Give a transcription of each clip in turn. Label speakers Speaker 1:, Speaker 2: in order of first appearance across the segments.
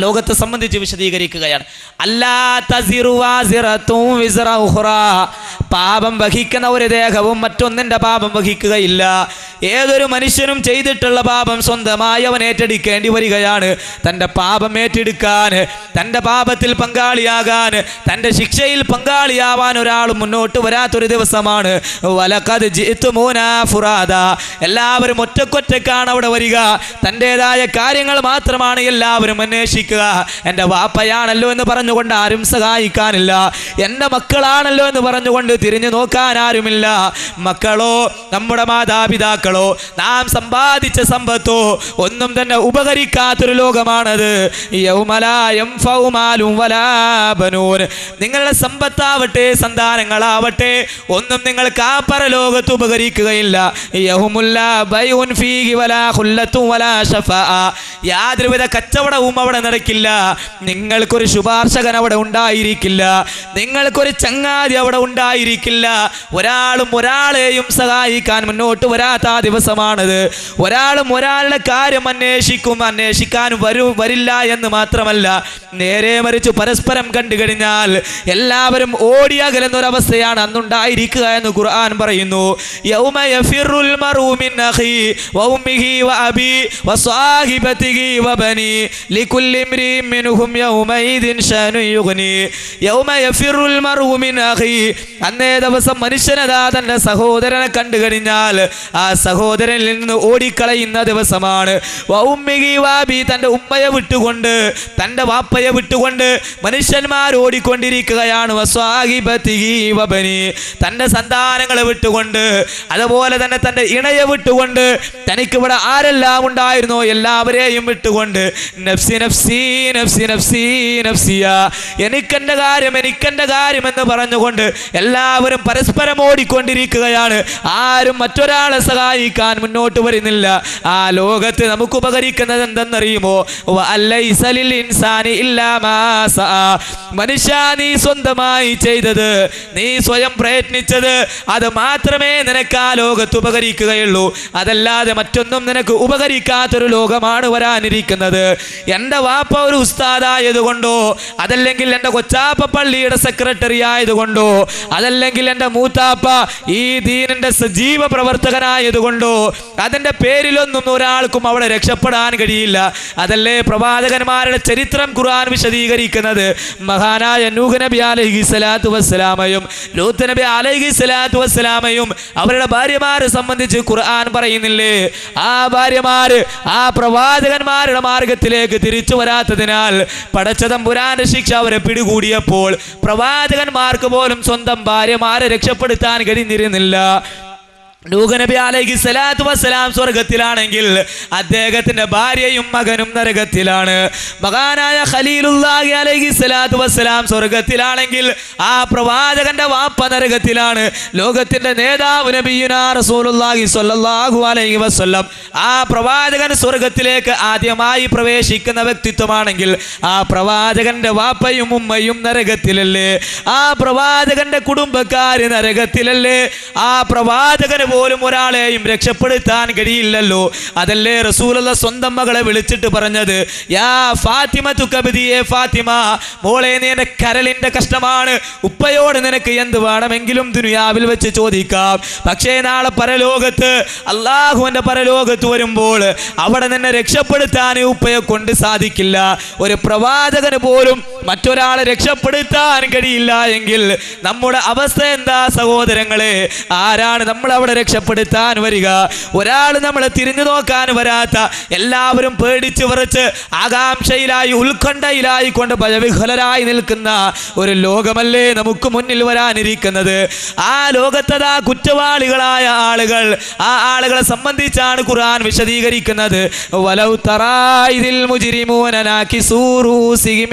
Speaker 1: ലോകത്തെ സംബന്ധിച്ച് വിശദീകരിക്കുകയാണ്. പാപം വഹിക്കുന്ന ഒരു ദേഹവും മറ്റൊന്നിന്റെ പാപം വഹിക്കുകയില്ല. ഏതൊരു മനുഷ്യനും ചെയ്തിട്ടുള്ള പാപം സ്വന്തമായി അവൻ ഏറ്റെടുക്കേണ്ടി വരികയാണ്. തന്റെ പാപം ഏറ്റെടുക്കാൻ തന്റെ പാപത്തിൽ പങ്കാളിയാകാൻ തന്റെ ശിക്ഷയിൽ പങ്കാളിയാവാൻ ഒരാൾ മുന്നോട്ട് വരാത്തൊരു ദിവസമാണ്. ഫുറാദ. എല്ലാവരും ഒറ്റക്കൊറ്റക്കാണ് അവിടെ വരിക. തന്റെതായ കാര്യങ്ങൾ മാത്രമാണ് എല്ലാവരും അന്വേഷിക്കുക. എന്റെ വാപ്പയാണല്ലോ എന്ന് പറഞ്ഞുകൊണ്ട് ആരും സഹായിക്കാനില്ല. എന്റെ മക്കളാണല്ലോ എന്ന് പറഞ്ഞുകൊണ്ട് തിരിഞ്ഞു നോക്കാൻ ആരുമില്ല. മക്കളോ നമ്മുടെ മാതാപിതാക്കളോ നാം സമ്പാദിച്ച സമ്പത്തോ ഒന്നും തന്നെ ഉപകരിക്കാത്തൊരു ലോകമാണത്. നിങ്ങളുടെ സമ്പത്താവട്ടെ സന്താനങ്ങളാവട്ടെ ഒന്നും നിങ്ങൾക്ക് ആ പരലോകത്ത് ഉപകരിക്കുകയില്ല. യാതൊരുവിധ കച്ചവടവും അവിടെ നടക്കില്ല. നിങ്ങൾക്കൊരു ശുപാർശകൻ അവിടെ ഉണ്ടായിരിക്കില്ല. നിങ്ങൾക്കൊരു ചങ്ങാതി അവിടെ ഉണ്ടായിരിക്കില്ല. ഒരാളും ഒരാളെയും സഹായിക്കാൻ മുന്നോട്ട് വരാത്ത ആ ദിവസമാണത്. ഒരാളും ഒരാളുടെ കാര്യം അന്വേഷിക്കും അന്വേഷിക്കാൻ വരൂ വരില്ല എന്ന് മാത്രമല്ല നേരെ മറിച്ച് പരസ്പരം കണ്ടു കഴിഞ്ഞാൽ എല്ലാവരും ഓടിയകലെന്നൊരവസ്ഥയാണ് അന്നുണ്ടായിരിക്കുക എന്ന് ഖുർആൻ പറയുന്നു. യൗമ യഫിറുൽ അഖി ഇംരിഇൻ منهم يومئذ شان يغني യൗമ യഫിറുൽ المرء മിൻ അഖി അന്നേ ദിവസം മനുഷ്യനതാ തന്റെ സഹോദരനെ കണ്ടു കഴിഞ്ഞാൽ ആ സഹോദരനിൽ നിന്ന് ഓടിക്കളയുന്ന ദിവസമാണ്. വാബി തന്റെ ഉമ്മയെ വിട്ടുകൊണ്ട് തന്റെ വാപ്പയെ വിട്ടുകൊണ്ട് മനുഷ്യന്മാർ ഓടിക്കൊണ്ടിരിക്കുകയാണ്. തന്റെ സന്താനങ്ങളെ വിട്ടുകൊണ്ട് അതുപോലെ തന്നെ തന്റെ ഇണയെ വിട്ടുകൊണ്ട് തനിക്കിവിടെ ആരെല്ലാം ഉണ്ടായിരുന്നോ എല്ലാവരെയും വിട്ടുകൊണ്ട് നഫ്സി നഫ്സി നഫ്സി നഫ്സി നഫ്സി നഫ്സിയ. എനിക്കെന്റെ കാര്യം എനിക്കെന്റെ കാര്യം എന്ന് പറഞ്ഞുകൊണ്ട് എല്ലാവരും പരസ്പരം ഓടിക്കൊണ്ടിരിക്കുകയാണ്. ആരും മറ്റൊരാളെ സഹായിക്കാൻ മുന്നോട്ട് വരുന്നില്ല. ആ ലോകത്ത് നമുക്ക് ഉപകരിക്കുന്നത് എന്തെന്നറിയുമോ. മനുഷ്യ നീ സ്വന്തമായി ചെയ്തത് നീ സ്വയം പ്രയത്നിച്ചത് അത് മാത്രമേ നിനക്ക് ആ ലോകത്ത് ഉപകരിക്കുകയുള്ളൂ. അതല്ലാതെ മറ്റൊന്നും നിനക്ക് ഉപകരിക്കാത്തൊരു ലോകമാണ് വരാനിരിക്കുന്നത്. എന്റെ വാപ്പ ഒരു ഉസ്താദായതുകൊണ്ടോ? അതല്ലെങ്കിൽ എന്റെ കൊച്ചാപ്പ പള്ളിയുടെ സെക്രട്ടറി ആയതുകൊണ്ടോ അതല്ലെങ്കിൽ എന്റെ മൂത്താപ്പ ഈ ദീനിന്റെ സജീവ പ്രവർത്തകനായതുകൊണ്ടോ? അതിന്റെ പേരിലൊന്നും ഒരാൾക്കും അവിടെ രക്ഷപ്പെടാൻ കഴിയില്ല. അതല്ലേ പ്രവാചകന്മാരുടെ ചരിത്രം ഖുർആൻ വിശദീകരിക്കുന്നത്? മഹാനായ നൂഹ് നബി അലൈഹി സ്വലാത്തു വസ്സലാമയും ലൂത്ത് നബി അലൈഹി സ്വലാത്തു വസ്സലാമയും അവരുടെ ഭാര്യമാരെ സംബന്ധിച്ച് ഖുർആൻ പറയുന്നില്ലേ? ആ ഭാര്യമാര് ആ പ്രവാചകന്മാരുടെ മാർഗത്തിലേക്ക് തിരിച്ചു വരാത്തതിനാൽ പടച്ചതമ്പുരാന്റെ ശിക്ഷ അവരെ പിടികൂടിയപ്പോൾ പ്രവാചകന്മാർക്ക് പോലും സ്വന്തം ഭാര്യമാരെ രക്ഷപ്പെടുത്താൻ കഴിഞ്ഞിരുന്നില്ല. നബി അലൈഹി സ്വലാത്തു വസ്സലാം സ്വർഗത്തിലാണെങ്കിൽ അദ്ദേഹത്തിന്റെ ഭാര്യയും മകനും നരകത്തിലാണ്. മഹാനായ ഖലീലുല്ലാഹി അലൈഹി സ്വലാത്തു വസ്സലാം സ്വർഗത്തിലാണെങ്കിൽ ആ പ്രവാചകന്റെ വാപ്പ നരകത്തിലാണ്. ലോകത്തിന്റെ നേതാവ് നബിയുനാ റസൂലുള്ളാഹി സ്വല്ലല്ലാഹു അലൈഹി വസല്ലം ആ പ്രവാചകൻ സ്വർഗത്തിലേക്ക് ആദ്യമായി പ്രവേശിക്കുന്ന വ്യക്തിത്വമാണെങ്കിൽ ആ പ്രവാചകന്റെ വാപ്പയും ഉമ്മയും നരകത്തിലല്ലേ? ആ പ്രവാചകന്റെ കുടുംബക്കാര് നരകത്തിലല്ലേ? ആ പ്രവാചകന് പോലും ഒരാളെയും രക്ഷപ്പെടുത്താൻ കഴിയില്ലല്ലോ. അതല്ലേ റസൂലുള്ള സ്വന്തം മകളെ വിളിച്ചിട്ട് പറഞ്ഞത്. യാ ഫാത്തിമ തുക്കബിതിയെ ഫാത്തിമ മോളെ നീ എന്റെ കരളിന്റെ കഷ്ടമാണ്. ഉപ്പയോട് നിനക്ക് എന്ത് വേണമെങ്കിലും ദുനിയാവിൽ വെച്ച് ചോദിക്കാം. പക്ഷേ നാളെ പരലോകത്ത് അള്ളാഹുവിന്റെ പരലോകത്ത് വരുമ്പോൾ അവിടെ നിന്നെ രക്ഷപ്പെടുത്താൻ ഉപ്പയെ കൊണ്ട് സാധിക്കില്ല. ഒരു പ്രവാചകന് പോലും മറ്റൊരാളെ രക്ഷപ്പെടുത്താൻ കഴിയില്ല എങ്കിൽ നമ്മുടെ അവസ്ഥ എന്താ സഹോദരങ്ങളെ? ആരാണ് നമ്മൾ അവിടെ രക്ഷപ്പെടുത്താൻ വരിക? ഒരാൾ നമ്മളെ തിരിഞ്ഞു നോക്കാൻ വരാത്ത എല്ലാവരും പേടിച്ച് വിറച്ച് ആകാംക്ഷയിലായി ഉത്കണ്ഠയിലായി കൊണ്ട് ഭയവിഹലരായി നിൽക്കുന്ന ഒരു ലോകമല്ലേ നമുക്ക് മുന്നിൽ വരാനിരിക്കുന്നത്? ആ ലോകത്തതാ കുറ്റവാളികളായ ആളുകൾ ആ ആളുകളെ സംബന്ധിച്ചാണ് ഖുർആൻ വിശദീകരിക്കുന്നത്. വലൗ തറായിദിൽ മുജ്രിമൂന നാകിസൂ റൂസിഹിം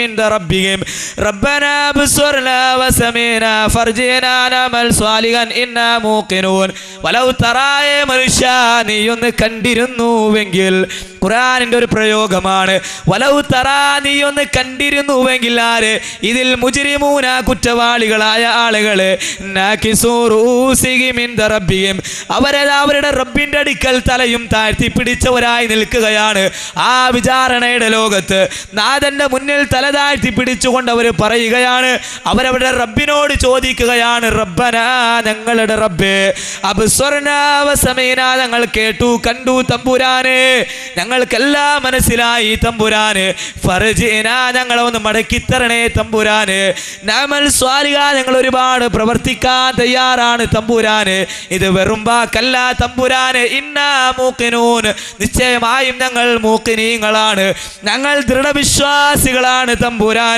Speaker 1: ഇൻദ റബ്ബിഹിം ربهم ربنا بصرنا وسمعنا فرجنا نعمل صالحا إنا موقنون ولو ترى മനുഷ്യ നീ ഒന്ന് കണ്ടിരുന്നുവെങ്കിൽ ഖുറാനിന്റെ ഒരു പ്രയോഗമാണ് വലൗ തറാ നീ ഒന്ന് കണ്ടിരുന്നുവെങ്കിൽ ആര് ഇതിൽ മുജിരിമൂന കുറ്റവാളികളായ ആളുകള് നാകിസൂ റൂസിഹിം ഇൻദ റബ്ബിഹിം. അവരത് അവരുടെ റബ്ബിന്റെ അടുക്കൽ തലയും താഴ്ത്തി പിടിച്ചവരായി നിൽക്കുകയാണ് ആ വിചാരണയുടെ ലോകത്ത് നാഥന്റെ മുന്നിൽ തല താഴ്ത്തി പിടിച്ചുകൊണ്ട് അവർ പറയുകയാണ്. അവരവരുടെ റബ്ബിനോട് ചോദിക്കുകയാണ് റബ്ബനാ ഞങ്ങളുടെ റബ്ബേ അബ്സ്വർനാവസമേന ഞങ്ങൾ കേട്ടു കണ്ടു തമ്പുരാനെ ഞങ്ങൾക്കെല്ലാം മനസ്സിലായി തമ്പുരാന് ഫർജീന ഞങ്ങളെ ഒന്ന് മടക്കിത്തരണേ തമ്പുരാന് നമൽ സ്വാലിക ഞങ്ങൾ ഒരുപാട് പ്രവർത്തിക്കാൻ തയ്യാറാണ് തമ്പുരാന് ഇത് വെറും വാക്കല്ല തമ്പുരാന് ഇന്നാ മൂക്കിനൂൻ നിശ്ചയമായും ഞങ്ങൾ മൂക്കിനീങ്ങളാണ് ഞങ്ങൾ ദൃഢവിശ്വാസികളാണ്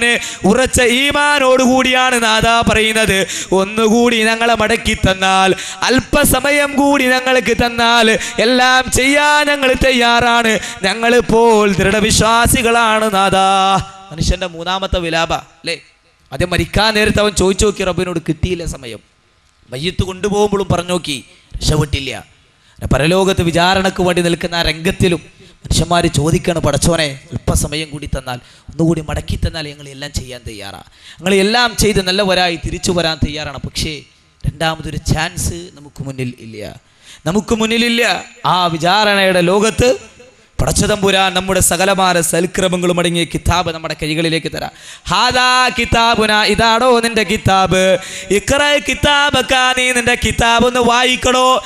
Speaker 1: തമ്പുരാന് ഉറച്ച ഈമാനോടുകൂടിയാണ് നാഥ പറയുന്നത്. ഒന്നുകൂടി ഞങ്ങളെ മടക്കി തന്നാൽ അല്പസമയം കൂടി ഞങ്ങൾക്ക് തന്നാൽ എല്ലാം ചെയ്യാൻ ഞങ്ങൾ തയ്യാറാണ്. ഞങ്ങളിപ്പോൾ ദൃഢവിശ്വാസികളാണ് നാഥ മനുഷ്യന്റെ മൂന്നാമത്തെ വിലാപ അല്ലേ? ആദ്യം മരിക്കാൻ നേരത്തെ അവൻ ചോദിച്ചു നോക്കി റബ്ബിനോട് കിട്ടിയില്ല സമയം. മയ്യത്ത് കൊണ്ടുപോകുമ്പോഴും പറഞ്ഞു നോക്കി രക്ഷപ്പെട്ടില്ല. പരലോകത്ത് വിചാരണക്ക് വേണ്ടി നിൽക്കുന്ന ആ രംഗത്തിലും മനുഷ്യന്മാർ ചോദിക്കാണ് പടച്ചോനെ അല്പസമയം കൂടി തന്നാൽ ഒന്നുകൂടി മടക്കി തന്നാൽ ഞങ്ങൾ എല്ലാം ചെയ്യാൻ തയ്യാറാണ് ഞങ്ങൾ എല്ലാം ചെയ്ത് നല്ലവരായി തിരിച്ചു വരാൻ തയ്യാറാണ്. പക്ഷേ രണ്ടാമതൊരു ചാൻസ് നമുക്ക് മുന്നിൽ ഇല്ല. നമുക്ക് മുന്നിലില്ല ആ വിചാരണയുടെ ലോകത്ത് പടച്ചതമ്പുരാൻ നമ്മുടെ സകലമാന സൽക്രമങ്ങളും അടങ്ങിയ കിതാബ് നമ്മുടെ കൈകളിലേക്ക് തരാം. ഹാദാ കിതാബുന ഇതാണോ നിന്റെ കിതാബ്? ഇക്ര കിതാബക്ക നീ നിന്റെ കിതാബ് ഒന്ന് വായിക്കണോ?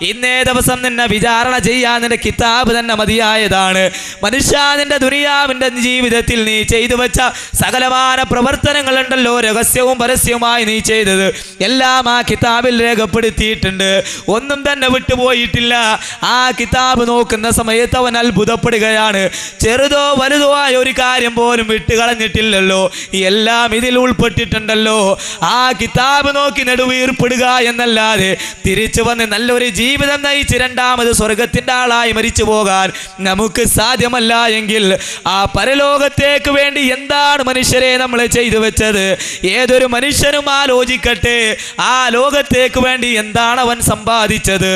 Speaker 1: ഇന്നേ ദിവസം നിന്നെ വിചാരണ ചെയ്യാൻ നിന്റെ കിതാബ് തന്നെ മതിയായതാണ്. മനുഷ്യ നിന്റെ ദുനിയാവിന്റെ ജീവിതത്തിൽ നീ ചെയ്തു വെച്ച സകലമാന പ്രവർത്തനങ്ങളുണ്ടല്ലോ രഹസ്യവും പരസ്യവുമായി നീ ചെയ്തത്. എല്ലാം ആ കിതാബിൽ രേഖപ്പെടുത്തിയിട്ടുണ്ട്. ഒന്നും തന്നെ വിട്ടുപോയിട്ടില്ല ആ കിതാബ് നോക്കുന്ന സമയത്ത് അവൻ അത്ഭുതപ്പെടുകയാണ്. ചെറുതോ വലുതോ ആയ ഒരു കാര്യം പോലും വിട്ടുകളഞ്ഞിട്ടില്ലല്ലോ എല്ലാം ഇതിൽ ഉൾപ്പെട്ടിട്ടുണ്ടല്ലോ. ആ കിതാബ് നോക്കി നെടുവീർപ്പെടുക എന്നല്ലാതെ തിരിച്ചു വന്ന് നല്ലൊരു ജീവിതം നയിച്ച് രണ്ടാമത് സ്വർഗത്തിന്റെ ആളായി മരിച്ചു പോകാൻ നമുക്ക് സാധ്യമല്ല എങ്കിൽ ആ പരലോകത്തേക്ക് വേണ്ടി എന്താണ് മനുഷ്യരെ നമ്മൾ ചെയ്തു വെച്ചത്? ഏതൊരു മനുഷ്യനും ആലോചിക്കട്ടെ. ആ ലോകത്തേക്ക് വേണ്ടി എന്താണ് അവൻ സമ്പാദിച്ചത്?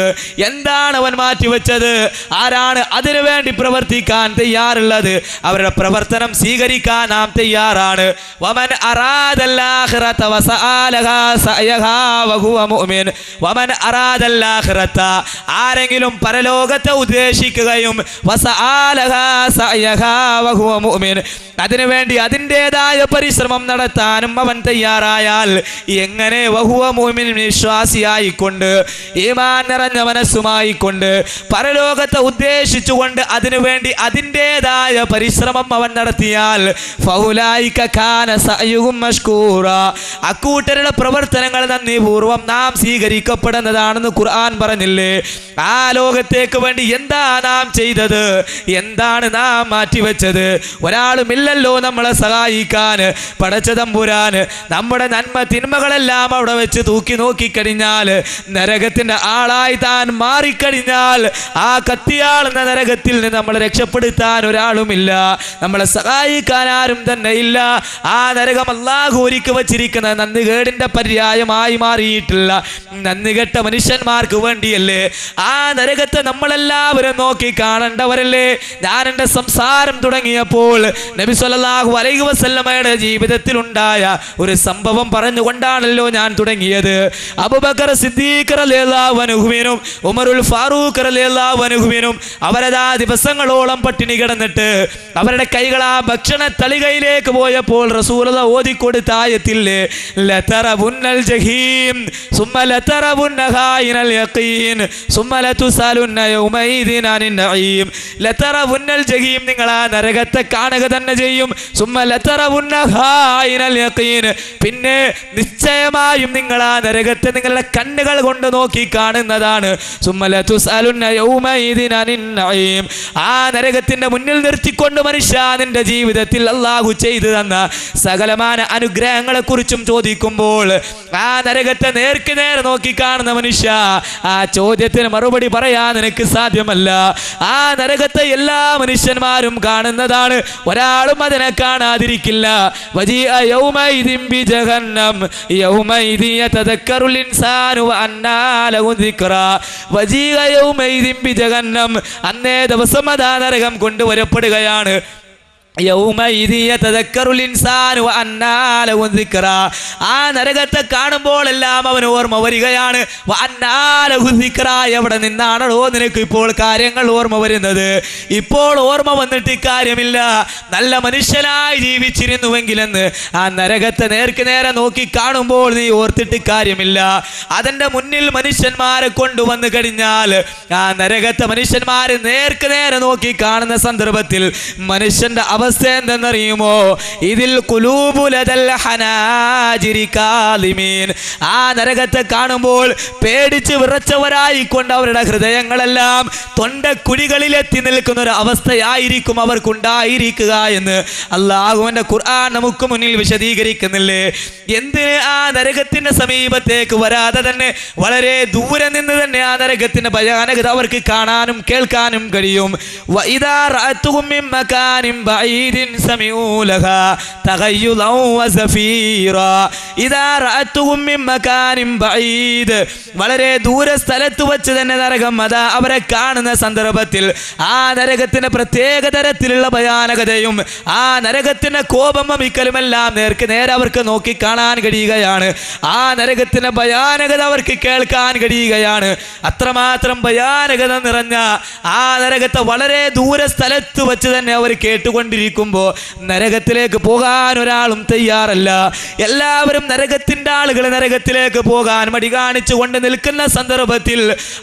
Speaker 1: എന്താണ് അവൻ മാറ്റിവെച്ചത്? ആരാണ് അതിനു വേണ്ടി പ്രവർത്തിക്കാൻ തയ്യാറുള്ളത്? അവരുടെ പ്രവർത്തനം സ്വീകരിക്കാൻ നാം തയ്യാറാണ്. വമൻ വമൻ ആരെങ്കിലും പരലോകത്തെ ഉദ്ദേശിക്കുകയും അതിനുവേണ്ടി അതിന്റെതായ പരിശ്രമം നടത്താനും അവൻ തയ്യാറായാൽ എങ്ങനെ വഹുവ മോമിൻ വിശ്വാസിയായിക്കൊണ്ട്? ഈമാൻ നിറഞ്ഞ മനസ്സുമായിക്കൊണ്ട് പരലോകത്തെ ഉദ്ദേശിച്ചുകൊണ്ട് അതിനുവേണ്ടി അതിന്റെതായ പരിശ്രമം അവൻ നടത്തിയാൽ അക്കൂട്ടരുടെ പ്രവർത്തനങ്ങൾ നന്ദിപൂർവം നാം സ്വീകരിക്കപ്പെടുന്നതാണെന്ന് ഖുർആൻ പറഞ്ഞില്ലേ? ആ ലോകത്തേക്ക് വേണ്ടി എന്താ നാം ചെയ്തത്? എന്താണ് നാം മാറ്റിവെച്ചത്? ഒരാളുമില്ലല്ലോ നമ്മളെ സഹായിക്കാൻ പടച്ചതമ്പുരാൻ. നമ്മുടെ നന്മ തിന്മകളെല്ലാം അവിടെ വെച്ച് തൂക്കി നോക്കിക്കഴിഞ്ഞാൽ നരകത്തിന്റെ ആളായി താൻ മാറിക്കഴിഞ്ഞാൽ ആ കത്തിയാളുന്ന നരകത്തിൽ നിന്ന് നമ്മളെ രക്ഷപ്പെടുത്താൻ ഒരാളുമില്ല. നമ്മളെ സഹായിക്കാൻ ആരും തന്നെ ഇല്ല ആ നരകം അല്ലാഹു ഒരുക്കി വച്ചിരിക്കുന്ന നന്ദികേടിന്റെ പര്യായമായി മാറിയിട്ടില്ല. നന്ദികെട്ട മനുഷ്യന്മാർക്ക് വേണ്ടിയല്ലേ? ആ നരകത്തെ നമ്മളെല്ലാവരും നോക്കി കാണേണ്ടവരല്ലേ? ഞാൻ എന്റെ സംസാരം തുടങ്ങിയപ്പോൾ നബി സല്ലല്ലാഹു അലൈഹി വസല്ലമയുടെ ജീവിതത്തിൽ ഉണ്ടായ ഒരു സംഭവം പറഞ്ഞുകൊണ്ടാണല്ലോ ഞാൻ തുടങ്ങിയത്. അബൂബക്കർ സിദ്ദീഖ് റളിയല്ലാഹു അൻഹുവിനും ഉമറുൽ ഫാറൂഖ് റളിയല്ലാഹു അൻഹുവിനും അവരതാ ദിവസങ്ങളോളം പട്ടിണി കിടന്നിട്ട് അവരുടെ കൈകൾ ആ ഭക്ഷണ തളികയിലേക്ക് പോയപ്പോൾ റസൂലത ഓതിക്കൊടുത്ത ആയത്തില്ലേ ലതറവുന്നൽ ജഹീം സുമ്മ ലതറവുന്നഹായിനൽ യഖീൻ സുമ്മ ലതുസലുന്ന യൗമൈദിൻ അനിൻ നഈം. ലതറവുന്നൽ ജഹീം നിങ്ങൾ ആ നരകത്തെ കാണുക തന്നെ ചെയ്യും. സുമ്മ ലതറവുന്നഹായിനൽ യഖീൻ. പിന്നെ നിശ്ചയമായും നിങ്ങൾ ആ നരകത്തെ നിങ്ങളുടെ കണ്ണുകൾ കൊണ്ട് നോക്കി കാണുന്നതാണ് പറയുകയാണ്. ആ നരകത്തിന്റെ മുന്നിൽ നിർത്തിക്കൊണ്ട് മനുഷ്യ നിന്റെ ജീവിതത്തിൽ അള്ളാഹു ചെയ്തു തന്ന സകലമാന അനുഗ്രഹങ്ങളെ കുറിച്ചും ചോദിക്കുമ്പോൾ ആ നരകത്തെ നേർക്ക് നേരെ നോക്കി കാണുന്ന മനുഷ്യ ആ ചോദ്യത്തിന് മറുപടി പറയാൻ നിനക്ക് സാധ്യമല്ല. ആ നരകത്തെ എല്ലാ മനുഷ്യന്മാരും കാണുന്നതാണ്. ഒരാളും അതിനെ കാണാതിരിക്കില്ല. വജീഅ ബി ജഹന്നം ഇൻസാനു അന്നാലഹു ദിക്റാ. ജഗന്നം അന്നേ ദിവസം അതാ നരകം കൊണ്ടുവരപ്പെടുകയാണ്. ആ നരകത്തെ കാണുമ്പോഴെല്ലാം അവൻ ഓർമ്മ വരികയാണ്. എവിടെ നിന്നാണോ നിനക്ക് ഇപ്പോൾ കാര്യങ്ങൾ ഓർമ്മ വരുന്നത്. ഇപ്പോൾ ഓർമ്മ വന്നിട്ട് കാര്യമില്ല നല്ല മനുഷ്യനായി ജീവിച്ചിരുന്നുവെങ്കിലെന്ന് ആ നരകത്തെ നേർക്ക് നേരെ നോക്കി കാണുമ്പോൾ നീ ഓർത്തിട്ട് കാര്യമില്ല. അതിന്റെ മുന്നിൽ മനുഷ്യന്മാരെ കൊണ്ടുവന്നു കഴിഞ്ഞാൽ ആ നരകത്തെ മനുഷ്യന്മാരെ നേർക്ക് നേരെ നോക്കി കാണുന്ന സന്ദർഭത്തിൽ മനുഷ്യന്റെ അവസ്ഥ എന്തെന്നറിയുമോ? ഇതിൽ ആ നരകത്തെ കാണുമ്പോൾ പേടിച്ച് വിറച്ചവരായിക്കൊണ്ട് അവരുടെ ഹൃദയങ്ങളെല്ലാം തൊണ്ടക്കുഴികളിൽ എത്തി നിൽക്കുന്ന ഒരു അവസ്ഥയായിരിക്കും അവർക്കുണ്ടായിരിക്കുക എന്ന് അള്ളാഹുവിന്റെ ഖുർആൻ നമുക്ക് മുന്നിൽ വിശദീകരിക്കുന്നില്ലേ? എന്തിന് ആ നരകത്തിന്റെ സമീപത്തേക്ക് വരാതെ തന്നെ വളരെ ദൂരെ നിന്ന് തന്നെ ആ നരകത്തിന്റെ ഭയാനകത അവർക്ക് കാണാനും കേൾക്കാനും കഴിയും. മകാനിൻ ബഈദിൻ സമിഊ ലഹാ തഗയ്യുദൻ വസഫീറാ. ഇദാ റഅത്തുഹും മിൻ മകാനിൻ ബഈദ്. വളരെ ദൂര സ്ഥലത്ത് വെച്ച് തന്നെ നരകം അതാ അവരെ കാണുന്ന സന്ദർഭത്തിൽ. ആ നരകത്തിന് പ്രത്യേക തരത്തിലുള്ള ഭയാനകതയും ആ നരകത്തിന്റെ കോപം വമിക്കലുമെല്ലാം നേർക്ക് നേരെ അവർക്ക് നോക്കി കാണാൻ കഴിയുകയാണ്. ആ നരകത്തിന്റെ ഭയാനകത അവർക്ക് കേൾക്കാൻ കഴിയുകയാണ്. അത്രമാത്രം ഭയാനകത നിറഞ്ഞ ആ നരകത്തെ വളരെ ദൂര സ്ഥലത്ത് വെച്ച് തന്നെ അവർ കേട്ടുകൊണ്ടിരിക്കുമ്പോൾ നരകത്തിലേക്ക് പോകാൻ ഒരാളും തയ്യാറല്ല എല്ലാവരും നരകത്തിന്റെ ആളുകൾ നരകത്തിലേക്ക് പോകാൻ മടി കാണിച്ചു കൊണ്ട് നിൽക്കുന്ന സന്ദർഭത്തിൽ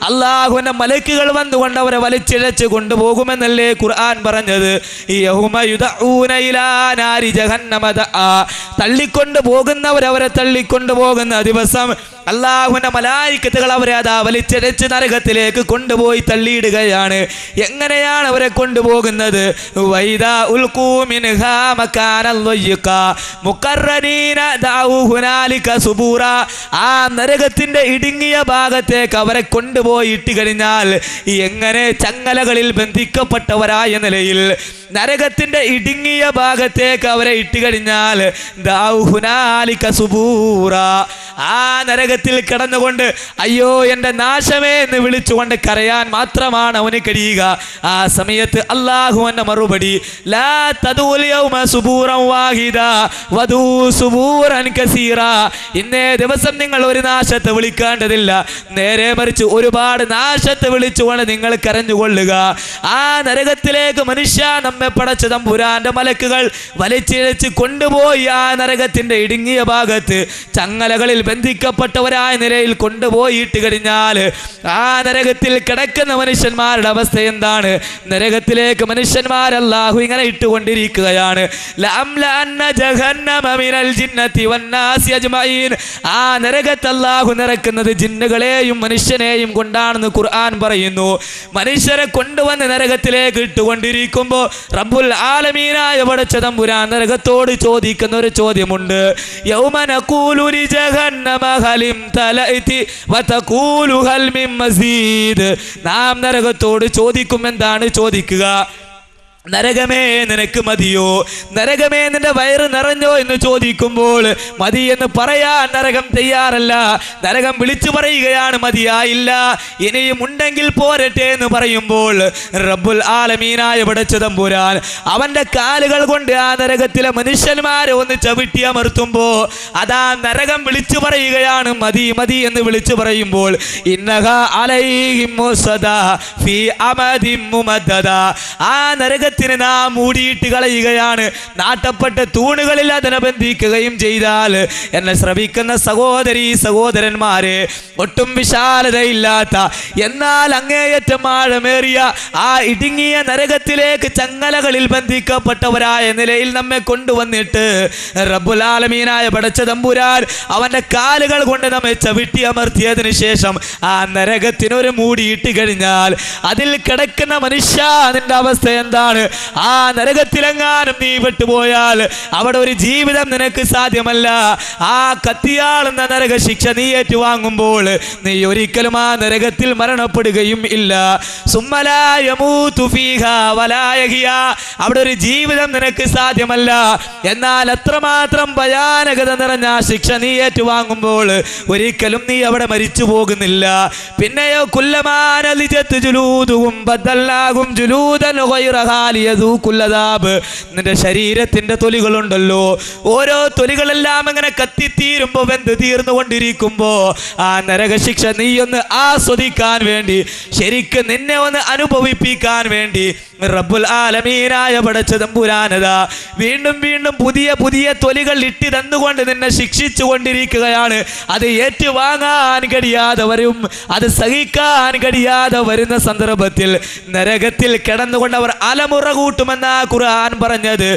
Speaker 1: അള്ളാഹുവിന്റെ മലക്കുകൾ വന്നുകൊണ്ട് അവരെ വലിച്ചിഴച്ച് കൊണ്ടുപോകുമെന്നല്ലേ ഖുർആൻ പറഞ്ഞത്. തള്ളിക്കൊണ്ട് പോകുന്നവരവരെ തള്ളിക്കൊണ്ട് പോകുന്ന ദിവസം അള്ളാഹുവിന്റെ മലായിക്കത്തുകൾ അവരെ അതാ വലിച്ചടച്ച് നരകത്തിലേക്ക് കൊണ്ടുപോയി തള്ളിയിടുകയാണ്. എങ്ങനെയാണ് അവരെ കൊണ്ടുപോകുന്നത്? വൈദാ സുബൂറ. ആ നരകത്തിന്റെ ഇടുങ്ങിയ ഭാഗത്തേക്ക് അവരെ കൊണ്ടുപോയി ഇട്ട് കഴിഞ്ഞാൽ എങ്ങനെ ചങ്ങലകളിൽ ബന്ധിക്കപ്പെട്ടവരായ നിലയിൽ നരകത്തിന്റെ ഇടുങ്ങിയ ഭാഗത്തേക്ക് അവരെ ഇട്ട് കഴിഞ്ഞാൽ സുബൂറ. ആ നരകത്തിൽ കിടന്നുകൊണ്ട് അയ്യോ എന്റെ നാശമേ എന്ന് വിളിച്ചുകൊണ്ട് കരയാൻ മാത്രമാണ് അവന് കഴിയുക. ആ സമയത്ത് അള്ളാഹു എന്ന മറുപടി ഇന്നേ ദിവസം നിങ്ങൾ ഒരു നാശത്തെ വിളിക്കേണ്ടതില്ല. നേരെ മറിച്ച് ഒരുപാട് നാശത്തെ വിളിച്ചുകൊണ്ട് നിങ്ങൾ കരഞ്ഞുകൊള്ളുക. ആ നരകത്തിലേക്ക് മനുഷ്യ നമ്മെ പടച്ച തമ്പുരാന്റെ മലക്കുകൾ വലിച്ചിഴച്ച് കൊണ്ടുപോയി ആ നരകത്തിന്റെ ഇടുങ്ങിയ ഭാഗത്ത് ചങ്ങലകളിൽ ബന്ധിക്കപ്പെട്ടവരായ നിലയിൽ കൊണ്ടുപോയിട്ട് കഴിഞ്ഞാൽ ആ നരകത്തിൽ കിടക്കുന്ന മനുഷ്യന്മാരുടെ അവസ്ഥ എന്താണ്? നരകത്തിലേക്ക് മനുഷ്യന്മാരല്ലാഹു ഇങ്ങനെ ഇട്ടുകൊണ്ടിരിക്കുകയാണ്. ആ നരകത്തല്ലാഹു നിറക്കുന്നത് ജിന്നുകളെയും മനുഷ്യനെയും കൊണ്ടാണെന്ന് ഖുർആൻ പറയുന്നു. മനുഷ്യരെ കൊണ്ടുവന്ന് നരകത്തിലേക്ക് ഇട്ടുകൊണ്ടിരിക്കുമ്പോൾ റബ്ബുൽ ആലമീനായ പടച്ച തമ്പുരാൻ നരകത്തോട് ചോദിക്കുന്ന ഒരു ചോദ്യമുണ്ട്. നാം നരകത്തോട് ചോദിക്കും എന്താണ് ചോദിക്കുക? നരകമേ നിനക്ക് മതിയോ? നരകമേ നിന്റെ വയറ് നിറഞ്ഞോ എന്ന് ചോദിക്കുമ്പോൾ മതി എന്ന് പറയാൻ നരകം തയ്യാറല്ല. നരകം വിളിച്ചു പറയുകയാണ് മതിയായില്ല. ഇനിയും ഉണ്ടെങ്കിൽ പോരട്ടെ എന്ന് പറയുമ്പോൾ റബ്ബുൽ ആലമീനായ പടച്ചതമ്പുരാൻ അവന്റെ കാലുകൾ കൊണ്ട് ആ നരകത്തിലെ മനുഷ്യന്മാരെ ഒന്ന് ചവിട്ടി അമർത്തുമ്പോൾ അതാ നരകം വിളിച്ചു പറയുകയാണ് മതി മതി എന്ന് വിളിച്ചു പറയുമ്പോൾ ഇന്നഹ അലൈഹിം. ആ നരകത്തിൽ നരകത്തിന് നാം മൂടിയിട്ട് കളയുകയാണ്. നാട്ടപ്പെട്ട തൂണുകളിൽ അതിനെ ബന്ധിക്കുകയും ചെയ്താൽ എന്നെ ശ്രവിക്കുന്ന സഹോദരി സഹോദരന്മാരെ ഒട്ടും വിശാലതയില്ലാത്ത എന്നാൽ അങ്ങേയറ്റം ആഴമേറിയ ആ ഇടുങ്ങിയ നരകത്തിലേക്ക് ചങ്ങലകളിൽ ബന്ധിക്കപ്പെട്ടവരായ നിലയിൽ നമ്മെ കൊണ്ടുവന്നിട്ട് റബ്ബുലാലമീനായ പടച്ച തമ്പുരാൻ അവന്റെ കാലുകൾ കൊണ്ട് നമ്മെ ചവിട്ടി അമർത്തിയതിന് ശേഷം ആ നരകത്തിനൊരു മൂടിയിട്ട് കഴിഞ്ഞാൽ അതിൽ കിടക്കുന്ന മനുഷ്യ അതിന്റെ അവസ്ഥ എന്താണ്? ആ നരകത്തിലെങ്ങാനും നീ വിട്ടുപോയാൽ അവിടെ ഒരു ജീവിതം നിനക്ക് സാധ്യമല്ല. ആ കത്തിയാളുന്ന നരക ശിക്ഷ നീ ഏറ്റുവാങ്ങുമ്പോൾ നീ ഒരിക്കലും ആ നരകത്തിൽ മരണപ്പെടുകയും ഇല്ല. അവിടെ ഒരു ജീവിതം നിനക്ക് സാധ്യമല്ല. എന്നാൽ അത്രമാത്രം ഭയാനകത നിറഞ്ഞ ശിക്ഷ നീ ഏറ്റുവാങ്ങുമ്പോൾ ഒരിക്കലും നീ അവിടെ മരിച്ചു പോകുന്നില്ല. പിന്നെയോ കുല്ലമാനലിജത്ത് ജുലൂതും ബദല്ലാകും ജുലൂദൻ ഗൈറഹാ നിന്റെ ശരീരത്തിന്റെ തൊലികളുണ്ടല്ലോ. ഓരോ തൊലികളെല്ലാം അങ്ങനെ കത്തിത്തീരുമ്പോ വെന്ത് തീർന്നുകൊണ്ടിരിക്കുമ്പോ ആ നരകശിക്ഷ ഒന്ന് ആസ്വദിക്കാൻ വേണ്ടി ശരിക്ക് നിന്നെ ഒന്ന് അനുഭവിപ്പിക്കാൻ വേണ്ടി റബ്ബുൽ ആലമീനായ പടച്ച തമ്പുരാനത വീണ്ടും വീണ്ടും പുതിയ പുതിയ തൊലികൾ ഇട്ടി തന്നുകൊണ്ട് നിന്നെ ശിക്ഷിച്ചു കൊണ്ടിരിക്കുകയാണ്. അത് ഏറ്റുവാങ്ങാൻ കഴിയാതെ വരും അത് സഹിക്കാൻ കഴിയാതെ വരുന്ന സന്ദർഭത്തിൽ നരകത്തിൽ കിടന്നുകൊണ്ട് അവർ അലമുറ കൂട്ടുമെന്ന ഖുർആൻ പറഞ്ഞത്.